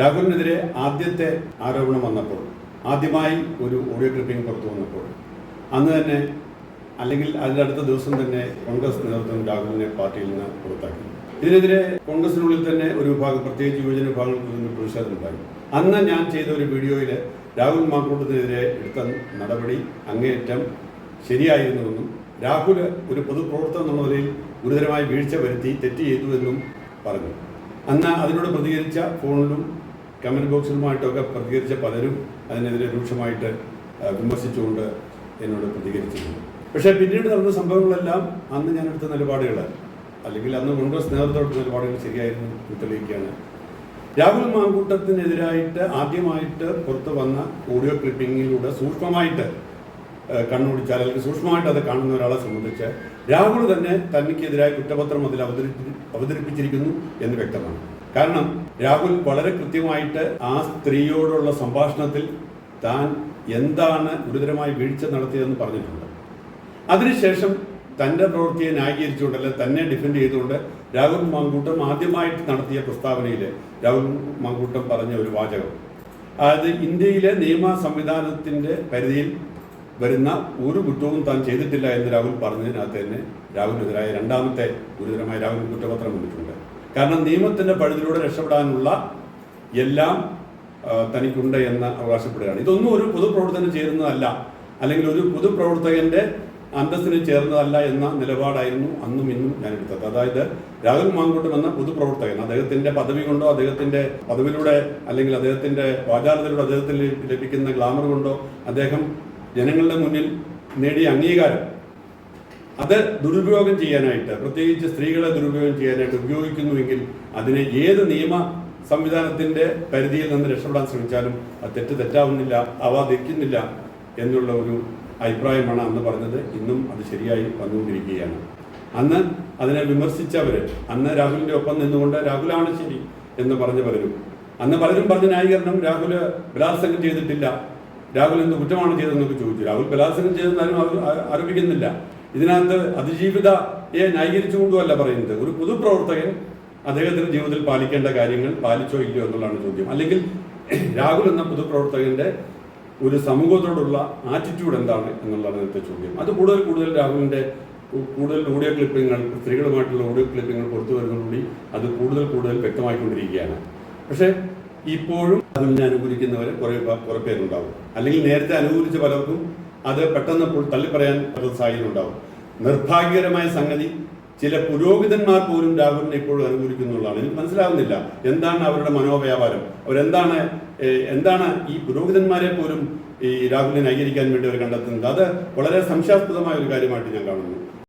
രാഹുലിനെതിരെ ആദ്യത്തെ ആരോപണം വന്നപ്പോൾ ആദ്യമായി ഒരു ഓഡിയോ ക്ലിപ്പിംഗ് പുറത്തു വന്നപ്പോൾ അന്ന് തന്നെ അല്ലെങ്കിൽ അതിന്റെ അടുത്ത ദിവസം തന്നെ കോൺഗ്രസ് നേതൃത്വം രാഹുലിനെ പാർട്ടിയിൽ നിന്ന് പുറത്താക്കി. ഇതിനെതിരെ കോൺഗ്രസിനുള്ളിൽ തന്നെ ഒരു വിഭാഗം പ്രത്യേകിച്ച് യുവജന വിഭാഗങ്ങളിൽ നിന്ന് പ്രതിഷേധമുണ്ടായി അന്ന് ഞാൻ ചെയ്ത ഒരു വീഡിയോയിൽ രാഹുൽ മാക്കൂട്ടത്തിനെതിരെ എടുത്ത നടപടി അങ്ങേയറ്റം ശരിയായിരുന്നുവെന്നും രാഹുൽ ഒരു പൊതുപ്രവർത്തനം എന്നുള്ള നിലയിൽ ഗുരുതരമായ വീഴ്ച വരുത്തി തെറ്റ് ചെയ്തു എന്നും പറഞ്ഞു. അന്ന് അതിനോട് പ്രതികരിച്ച ഫോണിലും കമന്റ് ബോക്സിലുമായിട്ടൊക്കെ പ്രതികരിച്ച പലരും അതിനെതിരെ രൂക്ഷമായിട്ട് വിമർശിച്ചുകൊണ്ട് എന്നോട് പ്രതികരിച്ചിരുന്നു പക്ഷേ പിന്നീട് നടന്ന സംഭവങ്ങളെല്ലാം അന്ന് ഞാൻ എടുത്ത നിലപാടുകൾ അല്ലെങ്കിൽ അന്ന് കോൺഗ്രസ് നേതൃത്വം എടുത്ത നിലപാടുകൾ ശരിയായിരുന്നു തെളിയിക്കുകയാണ്. രാഹുൽ മാങ്കൂട്ടത്തിനെതിരായിട്ട് ആദ്യമായിട്ട് പുറത്തു വന്ന ഓഡിയോ ക്ലിപ്പിങ്ങിലൂടെ സൂക്ഷ്മമായിട്ട് കണ്ണുപിടിച്ചാൽ അല്ലെങ്കിൽ സൂക്ഷ്മമായിട്ട് അത് കാണുന്ന ഒരാളെ സംബന്ധിച്ച് രാഹുൽ തന്നെ തനിക്കെതിരായ കുറ്റപത്രം അതിൽ അവതരി അവതരിപ്പിച്ചിരിക്കുന്നു എന്ന് വ്യക്തമാണ്. കാരണം രാഹുൽ വളരെ കൃത്യമായിട്ട് ആ സ്ത്രീയോടുള്ള സംഭാഷണത്തിൽ താൻ എന്താണ് ഗുരുതരമായി വീഴ്ച നടത്തിയതെന്ന് പറഞ്ഞിട്ടുണ്ട്. അതിനുശേഷം തന്റെ പ്രവൃത്തിയെ ന്യായീകരിച്ചുകൊണ്ട് അല്ലെ തന്നെ ഡിഫെൻഡ് ചെയ്തുകൊണ്ട് രാഹുൽ മങ്കൂട്ടം ആദ്യമായിട്ട് നടത്തിയ പ്രസ്താവനയിൽ രാഹുൽ മങ്കൂട്ടം പറഞ്ഞ ഒരു വാചകം. അതായത് ഇന്ത്യയിലെ നിയമ സംവിധാനത്തിന്റെ പരിധിയിൽ വരുന്ന ഒരു കുറ്റവും താൻ ചെയ്തിട്ടില്ല എന്ന് രാഹുൽ പറഞ്ഞതിനകത്ത് തന്നെ രാഹുലിനെതിരായ രണ്ടാമത്തെ ഗുരുതരമായ രാഹുൽ കുറ്റപത്രം വന്നിട്ടുണ്ട്. കാരണം നിയമത്തിന്റെ പഴുതിലൂടെ രക്ഷപ്പെടാനുള്ള എല്ലാം തനിക്കുണ്ട് എന്ന് അവകാശപ്പെടുകയാണ്. ഇതൊന്നും ഒരു പൊതുപ്രവർത്തനം ചേരുന്നതല്ല. അല്ലെങ്കിൽ ഒരു പൊതുപ്രവർത്തകന്റെ അന്തസ്സിന് ചേർന്നതല്ല എന്ന നിലപാടായിരുന്നു അന്നും ഇന്നും ഞാൻ എടുത്തത്. അതായത് രാഹുൽ മാങ്കൂട്ടം എന്ന പൊതുപ്രവർത്തകൻ അദ്ദേഹത്തിന്റെ പദവി കൊണ്ടോ അദ്ദേഹത്തിന്റെ പദവിയിലൂടെ അല്ലെങ്കിൽ അദ്ദേഹത്തിന്റെ വാചാലതയിലൂടെ അദ്ദേഹത്തിന് ലഭിക്കുന്ന ഗ്ലാമർ കൊണ്ടോ അദ്ദേഹം ജനങ്ങളുടെ മുന്നിൽ നേടിയ അംഗീകാരം അത് ദുരുപയോഗം ചെയ്യാനായിട്ട് പ്രത്യേകിച്ച് സ്ത്രീകളെ ദുരുപയോഗം ചെയ്യാനായിട്ട് ഉപയോഗിക്കുന്നുവെങ്കിൽ അതിനെ ഏത് നിയമ സംവിധാനത്തിന്റെ പരിധിയിൽ നിന്ന് രക്ഷപ്പെടാൻ ശ്രമിച്ചാലും അത് തെറ്റ് തെറ്റാവുന്നില്ല ആവാതിരിക്കുന്നില്ല എന്നുള്ള ഒരു അഭിപ്രായമാണ് അന്ന് പറഞ്ഞത്. ഇന്നും അത് ശരിയായി വന്നുകൊണ്ടിരിക്കുകയാണ്. അന്ന് അതിനെ വിമർശിച്ചവര് അന്ന് രാഹുലിന്റെ ഒപ്പം നിന്നുകൊണ്ട് രാഹുലാണ് ശരി എന്ന് പറഞ്ഞ പലരും. അന്ന് പലരും പറഞ്ഞ ന്യായീകരണം രാഹുൽ ബലാത്സംഗം ചെയ്തിട്ടില്ല. രാഹുൽ എന്ത് കുറ്റമാണ് ചെയ്തതെന്നൊക്കെ ചോദിച്ചു. രാഹുൽ ബലാത്സംഗം ചെയ്തെന്നാലും ആരോപിക്കുന്നില്ല. ഇതിനകത്ത് അതിജീവിതയെ ന്യായീകരിച്ചുകൊണ്ടുമല്ല പറയുന്നത്. ഒരു പൊതുപ്രവർത്തകൻ അദ്ദേഹത്തിന്റെ ജീവിതത്തിൽ പാലിക്കേണ്ട കാര്യങ്ങൾ പാലിച്ചോ ഇല്ലയോ എന്നുള്ളതാണ് ചോദ്യം. അല്ലെങ്കിൽ രാഹുൽ എന്ന പൊതുപ്രവർത്തകന്റെ ഒരു സമൂഹത്തോടുള്ള ആറ്റിറ്റ്യൂഡ് എന്താണ് എന്നുള്ളതാണ് ഇന്നത്തെ ചോദ്യം. അത് കൂടുതൽ കൂടുതൽ രാഹുലിന്റെ കൂടുതൽ ഓഡിയോ ക്ലിപ്പിങ്ങൾ സ്ത്രീകളുമായിട്ടുള്ള ഓഡിയോ ക്ലിപ്പിങ്ങൾ പുറത്തു വരുന്നതോടുകൂടി അത് കൂടുതൽ കൂടുതൽ വ്യക്തമായിക്കൊണ്ടിരിക്കുകയാണ്. പക്ഷേ ഇപ്പോഴും അതിനെ അനുകൂലിക്കുന്നവർ കുറെ കുറെ പേരുണ്ടാവും. അല്ലെങ്കിൽ നേരത്തെ അനുകൂലിച്ച പലർക്കും അത് പെട്ടെന്ന് തള്ളിപ്പറയാൻ സാഹചര്യം ഉണ്ടാവും. നിർഭാഗ്യകരമായ സംഗതി ചില പുരോഹിതന്മാർ പോലും രാഹുലിനെ ഇപ്പോഴും അനുകൂലിക്കുന്നുള്ളതാണ് എനിക്ക് മനസ്സിലാവുന്നില്ല എന്താണ് അവരുടെ മനോവ്യാപാരം അവരെന്താണ് എന്താണ് ഈ പുരോഹിതന്മാരെ പോലും ഈ രാഹുലിനെ ന്യായീകരിക്കാൻ വേണ്ടി അവർ കണ്ടെത്തുന്നത്? അത് വളരെ സംശയാസ്പദമായ ഒരു കാര്യമായിട്ട് ഞാൻ കാണുന്നു.